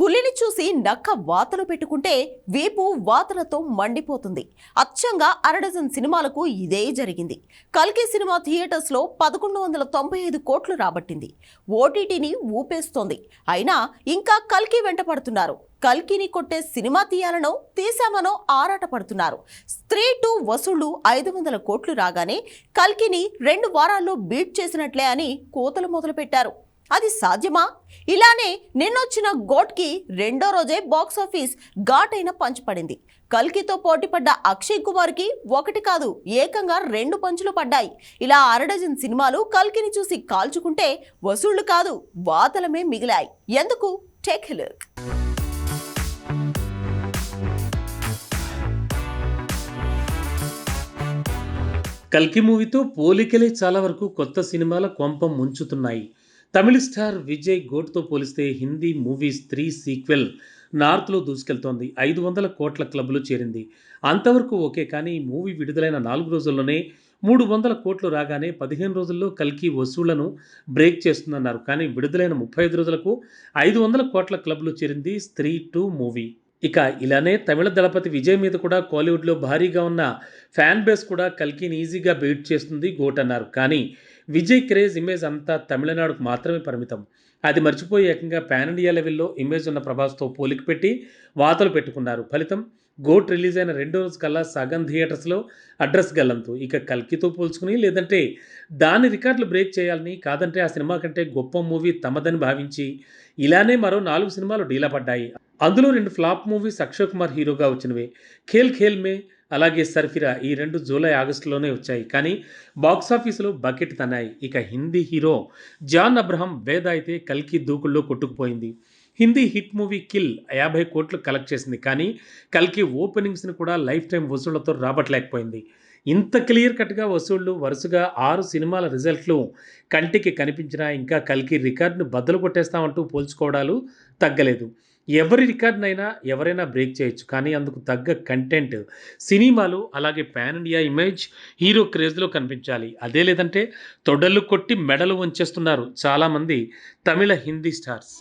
పులిని చూసి నక్క వాతలు పెట్టుకుంటే వీపు వాతలతో మండిపోతుంది. అచ్చంగా అరడజన్ సినిమాలకు ఇదే జరిగింది. కల్కి సినిమా థియేటర్స్లో పదకొండు వందల తొంభై ఐదు కోట్లు రాబట్టింది. ఓటీటీని ఊపేస్తోంది. అయినా ఇంకా కల్కి వెంట పడుతున్నారు. కల్కిని కొట్టే సినిమా తీయాలనో తీసామనో ఆరాట పడుతున్నారు స్త్రీ టూ వసూళ్ళు ఐదు వందల కోట్లు రాగానే కల్కిని రెండు వారాల్లో బీట్ చేసినట్లే అని కోతలు మొదలుపెట్టారు. అది సాధ్యమా? ఇలానే నిన్నొచ్చిన గోట్కి రెండో రోజే బాక్స్ ఆఫీస్ ఘాటైన పంచిపడింది కల్కితో పోటీపడ్డ అక్షయ్ కుమార్కి ఒకటి కాదు ఏకంగా రెండు పంచులు పడ్డాయి. ఇలా అరడజన్ సినిమాలు కల్కిని చూసి కాల్చుకుంటే వసూళ్ళు కాదు వాతలమే మిగిలాయి. ఎందుకు? Take look. కల్కి మూవీతో పోలికలే చాలా వరకు కొత్త సినిమాల కొంప ముంచుతున్నాయి. తమిళ స్టార్ విజయ్ గోట్తో పోలిస్తే హిందీ మూవీస్ స్త్రీ సీక్వెల్ నార్త్లో దూసుకెళ్తోంది. ఐదు వందల కోట్ల క్లబ్లో చేరింది. అంతవరకు ఓకే కానీ మూవీ విడుదలైన నాలుగు రోజుల్లోనే మూడు వందల కోట్లు రాగానే పదిహేను రోజుల్లో కల్కి వసూళ్ళను బ్రేక్ చేస్తుందన్నారు. కానీ విడుదలైన ముప్పై ఐదు రోజులకు ఐదు వందల కోట్ల క్లబ్లో చేరింది స్త్రీ టూ మూవీ. ఇక ఇలానే తమిళ దళపతి విజయ్ మీద కూడా కోలీవుడ్లో భారీగా ఉన్న ఫ్యాన్ బేస్ కూడా కల్కిని ఈజీగా బీట్ చేస్తుంది గోట్ అన్నారు. కానీ విజయ్ క్రేజ్ ఇమేజ్ అంతా తమిళనాడుకు మాత్రమే పరిమితం. అది మర్చిపోయి ఏకంగా పాన్ ఇండియా లెవెల్లో ఇమేజ్ ఉన్న ప్రభాస్తో పోలిక పెట్టి వాతలు పెట్టుకున్నారు. ఫలితం గోట్ రిలీజ్ అయిన రెండో రోజు కల్లా సగం థియేటర్స్లో అడ్రస్ గల్లంతు. ఇక కల్కితో పోల్చుకుని లేదంటే దాని రికార్డులు బ్రేక్ చేయాలని కాదంటే ఆ సినిమా కంటే గొప్ప మూవీ తమదని భావించి ఇలానే మరో నాలుగు సినిమాలు డీలా పడ్డాయి. అందులో రెండు ఫ్లాప్ మూవీస్ అక్షయ్ కుమార్ హీరోగా వచ్చినవే. ఖేల్ ఖేల్ మే అలాగే సర్ఫిరా ఈ రెండు జూలై ఆగస్టులోనే వచ్చాయి. కానీ బాక్స్ ఆఫీసులో బకెట్ తన్నాయి. ఇక హిందీ హీరో జాన్ అబ్రహం వేద అయితే కల్కి దూకుల్లో కొట్టుకుపోయింది. హిందీ హిట్ మూవీ కిల్ యాభై కోట్లు కలెక్ట్ చేసింది. కానీ కల్కి ఓపెనింగ్స్ని కూడా లైఫ్ టైం వసూళ్ళతో రాబట్టలేకపోయింది. ఇంత క్లియర్ కట్గా వసూళ్ళు వరుసగా ఆరు సినిమాల రిజల్ట్లు కంటికి కనిపించినా ఇంకా కల్కి రికార్డును బద్దలు కొట్టేస్తామంటూ పోల్చుకోవడాలు తగ్గలేదు. ఎవరి రికార్డునైనా ఎవరైనా బ్రేక్ చేయొచ్చు. కానీ అందుకు తగ్గ కంటెంట్ సినిమాలు అలాగే పాన్ ఇండియా ఇమేజ్ హీరో క్రేజ్లో కనిపించాలి. అదే లేదంటే తొడలు కొట్టి మెడలు వంచేస్తున్నారు చాలామంది తమిళ హిందీ స్టార్స్.